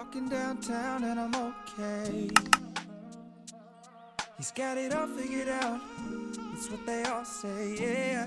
Walking downtown and I'm okay. He's got it all figured out. It's what they all say, yeah.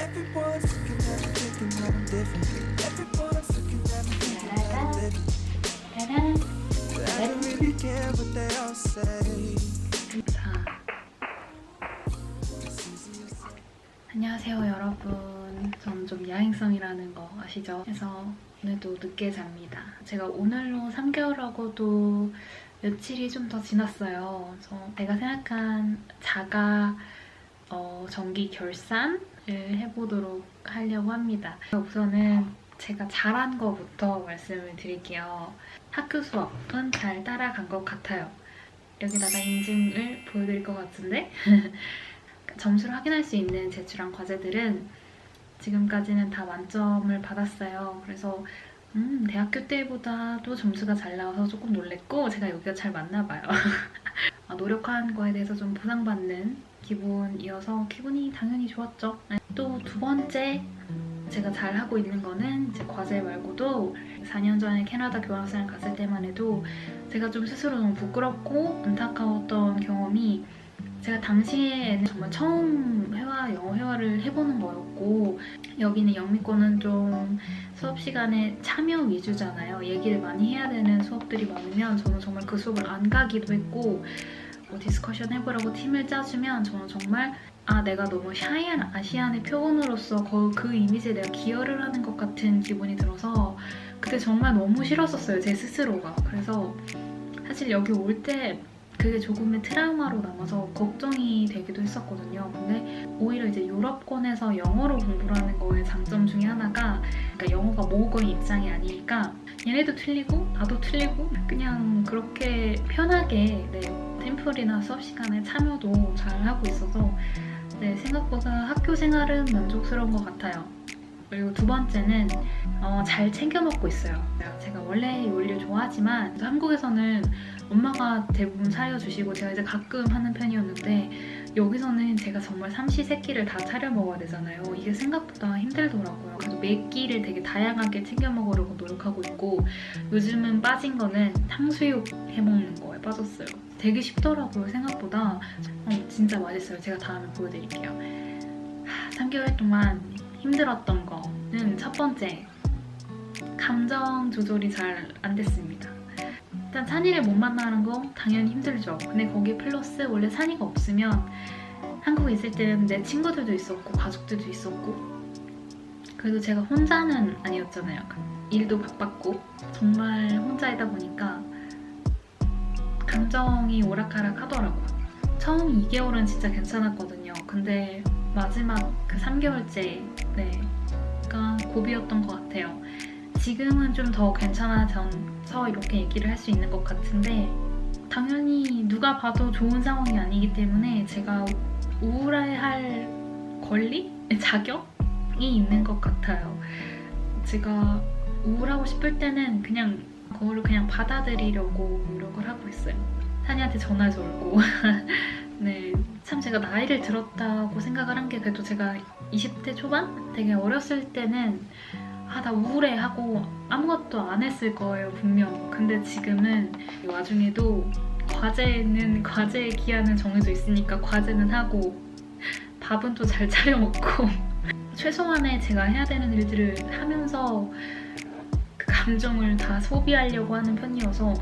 Everyone's looking at me thinking that I'm different. Everyone's looking at me thinking that I'm. 짜란. But I don't really care what they all say. 안녕하세요 여러분. 저는 좀 야행성이라는 거 아시죠? 그래서 오늘도 늦게 잡니다. 제가 오늘로 3개월하고도 며칠이 좀 더 지났어요. 저 제가 생각한 자가 어, 정기 결산을 해보도록 하려고 합니다. 우선은 제가 잘한 거부터 말씀을 드릴게요. 학교 수업은 잘 따라간 것 같아요. 여기다가 인증을 보여드릴 것 같은데 점수를 확인할 수 있는 제출한 과제들은 지금까지는 다 만점을 받았어요. 그래서 음, 대학교 때보다도 점수가 잘 나와서 조금 놀랬고 제가 여기가 잘 맞나 봐요. 아, 노력한 거에 대해서 좀 보상받는 기분이어서 기분이 당연히 좋았죠. 또 두 번째 제가 잘 하고 있는 거는 이제 과제 말고도 4년 전에 캐나다 교환학생을 갔을 때만 해도 제가 좀 스스로 너무 부끄럽고 안타까웠던 경험이 제가 당시에는 정말 처음 회화, 영어 회화를 해보는 거였고 여기는 영미권은 좀 수업 시간에 참여 위주잖아요. 얘기를 많이 해야 되는 수업들이 많으면 저는 정말 그 수업을 안 가기도 했고 뭐 디스커션 해보라고 팀을 짜주면 저는 정말 아 내가 너무 샤이한 아시안의 표본으로서 그, 그 이미지에 내가 기여를 하는 것 같은 기분이 들어서 그때 정말 너무 싫었었어요 제 스스로가 그래서 사실 여기 올때 그게 조금의 트라우마로 남아서 걱정이 되기도 했었거든요 근데 오히려 이제 유럽권에서 영어로 공부를 하는 거의 장점 중에 하나가 그러니까 영어가 모국어의 입장이 아니니까 얘네도 틀리고 나도 틀리고 그냥 그렇게 편하게 네, 템플이나 수업 시간에 참여도 잘 하고 있어서 네, 생각보다 학교 생활은 만족스러운 것 같아요. 그리고 두 번째는 어, 잘 챙겨 먹고 있어요. 제가 원래 요리를 좋아하지만 한국에서는 엄마가 대부분 차려주시고 제가 이제 가끔 하는 편이었는데 여기서는 제가 정말 삼시세끼를 다 차려 먹어야 되잖아요. 이게 생각보다 힘들더라고요. 그래서 매 끼를 되게 다양하게 챙겨 먹으려고 노력하고 있고 요즘은 빠진 거는 탕수육 해 먹는 거에 빠졌어요. 되게 쉽더라고요 생각보다. 어, 진짜 맛있어요. 제가 다음에 보여드릴게요. 하, 3개월 동안 힘들었던 거는 첫 번째 감정 조절이 잘 안 됐습니다. 일단 산이를 못 만나는 거 당연히 힘들죠. 근데 거기 플러스 원래 산이가 없으면 한국에 있을 때는 내 친구들도 있었고 가족들도 있었고 그래도 제가 혼자는 아니었잖아요. 일도 바빴고 정말 혼자이다 보니까 감정이 오락가락 하더라고요. 처음 2개월은 진짜 괜찮았거든요. 근데 마지막 그 3개월째 네가 고비였던 것 같아요. 지금은 좀 더 괜찮아져서 이렇게 얘기를 할 수 있는 것 같은데 당연히 누가 봐도 좋은 상황이 아니기 때문에 제가 우울해할 권리? 자격이 있는 것 같아요. 제가 우울하고 싶을 때는 그냥 그거를 그냥 받아들이려고 노력을 하고 있어요. 산이한테 전화해서 울고 네, 참 제가 나이를 들었다고 생각을 한 게 그래도 제가 20대 초반? 되게 어렸을 때는 아, 나 우울해 하고 아무것도 안 했을 거예요, 분명. 근데 지금은 이 와중에도 과제는, 과제의 기한은 정해져 있으니까 과제는 하고 밥은 또 잘 차려 먹고 최소한의 제가 해야 되는 일들을 하면서 그 감정을 다 소비하려고 하는 편이어서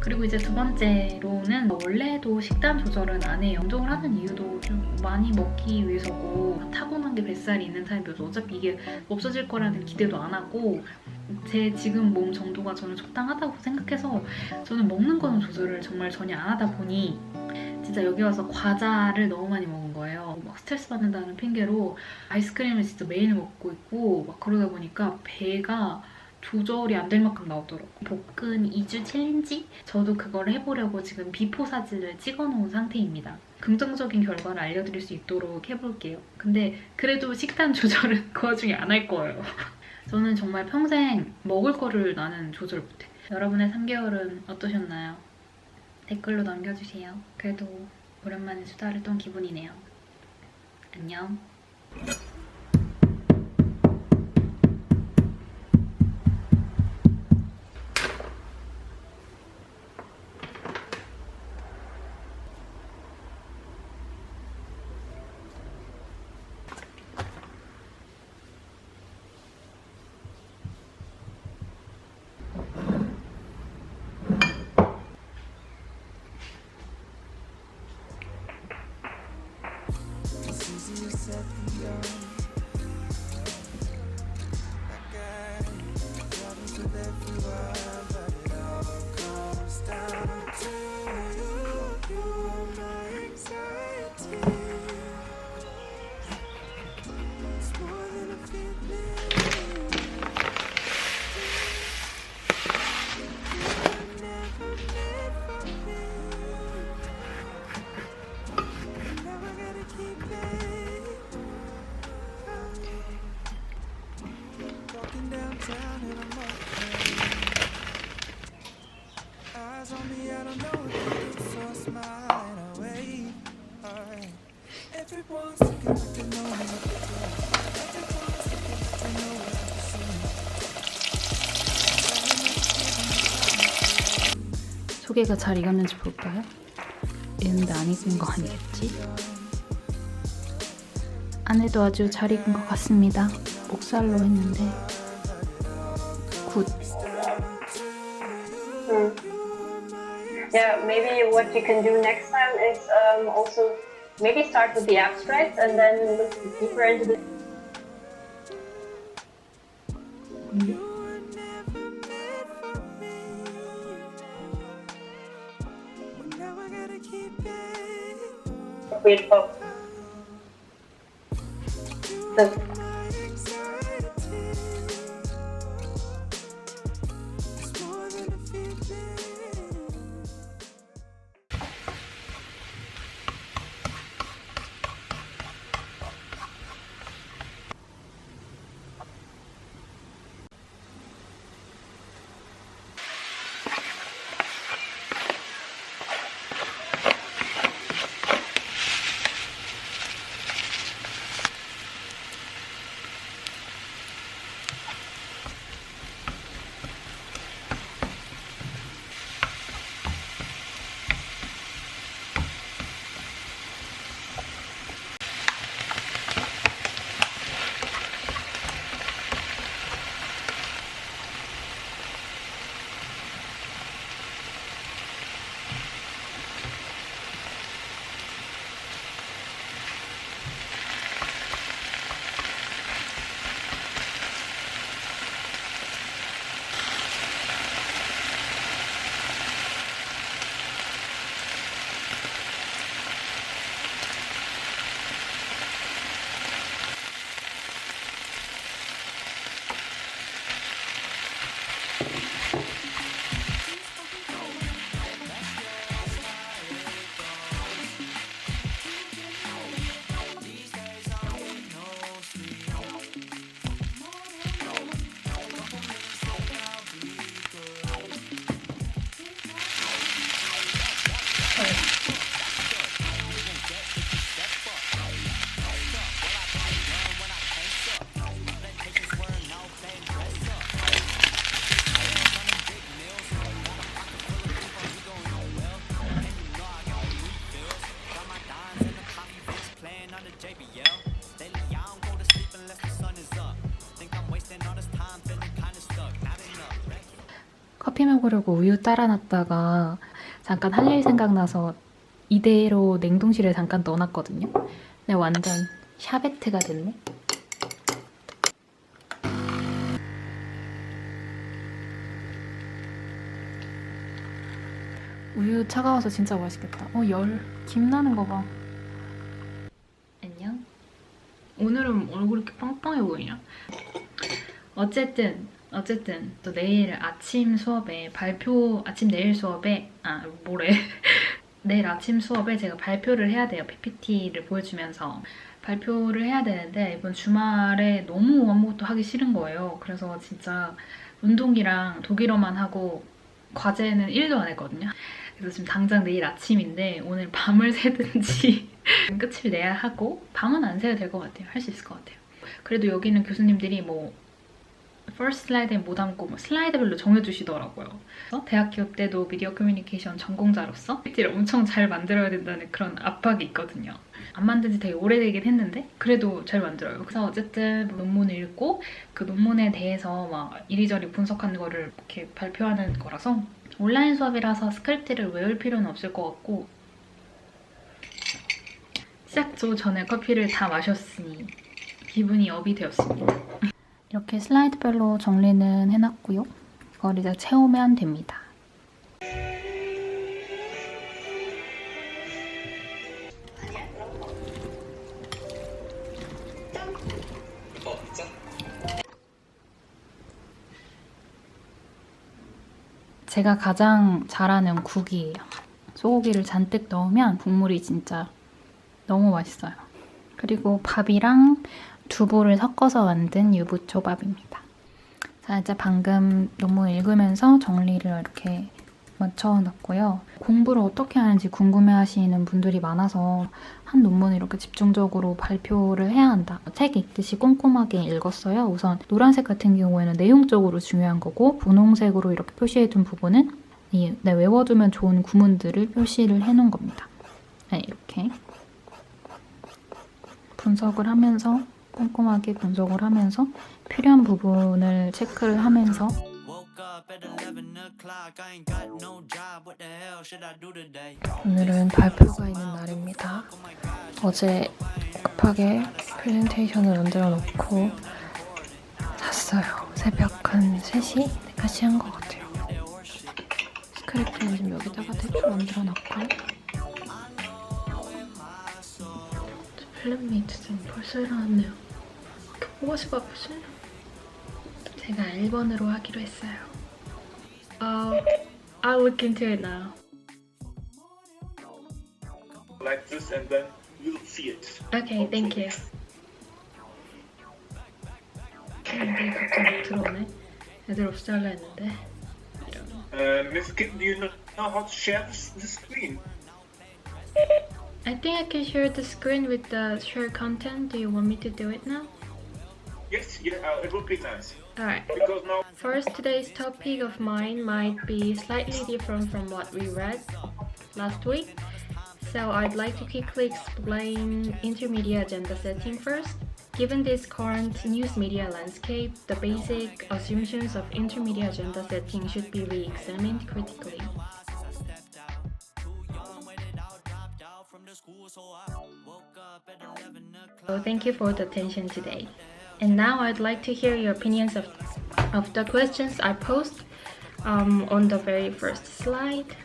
그리고 이제 두 번째로는 원래도 식단 조절은 안 해요. 운동을 하는 이유도 좀 많이 먹기 위해서고 타고난 게 뱃살이 있는 타입이어서 어차피 이게 없어질 거라는 기대도 안 하고 제 지금 몸 정도가 저는 적당하다고 생각해서 저는 먹는 거는 조절을 정말 전혀 안 하다 보니 진짜 여기 와서 과자를 너무 많이 먹은 거예요. 막 스트레스 받는다는 핑계로 아이스크림을 진짜 매일 먹고 있고 막 그러다 보니까 배가 조절이 안 될 만큼 나오더라고요. 복근 2주 챌린지? 저도 그걸 해보려고 지금 비포 사진을 찍어놓은 상태입니다. 긍정적인 결과를 알려드릴 수 있도록 해볼게요. 근데 그래도 식단 조절은 그 와중에 안 할 거예요. 저는 정말 평생 먹을 거를 나는 조절 못해. 여러분의 3개월은 어떠셨나요? 댓글로 남겨주세요. 그래도 오랜만에 수다를 떤 기분이네요. 안녕. set the yard. 소개가 잘 익었는지 볼까요? 익는데 안 익은 거 아니겠지? 안에도 아주 잘 익은 것 같습니다. 목살로 했는데 Yeah, maybe what you can do next time is um, also maybe start with the abstract and then look deeper into the never meant 먹으려고 우유 따라 놨다가 잠깐 할 일 생각나서 이대로 냉동실에 잠깐 넣어놨거든요. 근데 완전 샤베트가 됐네. 우유 차가워서 진짜 맛있겠다. 어, 열. 김 나는 거 봐. 안녕. 오늘은 얼굴이 이렇게 빵빵해 보이냐? 어쨌든 어쨌든 또 내일 아침 수업에 발표 아침 내일 수업에 아 뭐래 내일 아침 수업에 제가 발표를 해야 돼요 PPT를 보여주면서. 발표를 해야 되는데 이번 주말에 너무 아무것도 하기 싫은 거예요. 그래서 진짜 운동이랑 독일어만 하고 과제는 1도 안 했거든요. 그래서 지금 당장 내일 아침인데 오늘 밤을 새든지 끝을 내야 하고 밤은 안 새도 될것 같아요. 할 수 있을 것 같아요. 그래도 여기는 교수님들이 뭐 first 슬라이드에 못 담고 뭐 슬라이드별로 정해주시더라고요. 대학교 때도 미디어 커뮤니케이션 전공자로서 PPT를 엄청 잘 만들어야 된다는 그런 압박이 있거든요. 안 만든 지 되게 오래되긴 했는데 그래도 잘 만들어요. 그래서 어쨌든 뭐 논문을 읽고 그 논문에 대해서 막 이리저리 분석하는 거를 이렇게 발표하는 거라서 온라인 수업이라서 스크립트를 외울 필요는 없을 것 같고 시작 조 전에 커피를 다 마셨으니 기분이 업이 되었습니다. 이렇게 슬라이드별로 정리는 해놨고요. 그걸 이제 채우면 됩니다. 제가 가장 잘하는 국이에요. 소고기를 잔뜩 넣으면 국물이 진짜 너무 맛있어요. 그리고 밥이랑 두부를 섞어서 만든 유부초밥입니다. 자, 이제 방금 논문 읽으면서 정리를 이렇게 맞춰놨고요. 공부를 어떻게 하는지 궁금해 하시는 분들이 많아서 한 논문을 이렇게 집중적으로 발표를 해야 한다. 책 읽듯이 꼼꼼하게 읽었어요. 우선 노란색 같은 경우에는 내용적으로 중요한 거고 분홍색으로 이렇게 표시해둔 부분은 이 네, 외워두면 좋은 구문들을 표시를 해놓은 겁니다. 네, 이렇게 분석을 하면서 꼼꼼하게 분석을 하면서 필요한 부분을 체크를 하면서 Woke up at 11 o'clock. I ain't got no job. What the hell should I do today? 오늘은 발표가 있는 날입니다. 어제 급하게 프레젠테이션을 만들어 놓고 잤어요. 새벽 한 3시? 4까지 한 것 같아요. 스크립트는 지금 여기다가 대충 만들어 놨고 플랜메이트 지금 벌써 일어났네요. 뭐가 아프지? 제가 1번으로 하기로 했어요. Uh, I'll look into it now. like this and then you'll see it. Okay, thank you. 애들이 갑자기 들어오네. 애들 없애려 했는데. Uh, Miss Kim, do you know how to share this, the screen? I think I can share the screen with the share content. Do you want me to do it now? Yes, yeah, uh, it would be nice. Alright. Because now First, today's topic of mine might be slightly different from what we read last week. So I'd like to quickly explain intermedia agenda setting first. Given this current news media landscape, the basic assumptions of intermedia agenda setting should be re-examined critically. So thank you for the attention today. And now I'd like to hear your opinions of, of the questions I posed um, on the very first slide.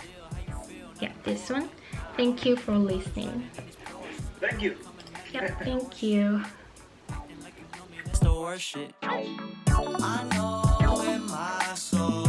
Yeah, this one. Thank you for listening. thank you. Yeah, thank you. It's the worst shit. I know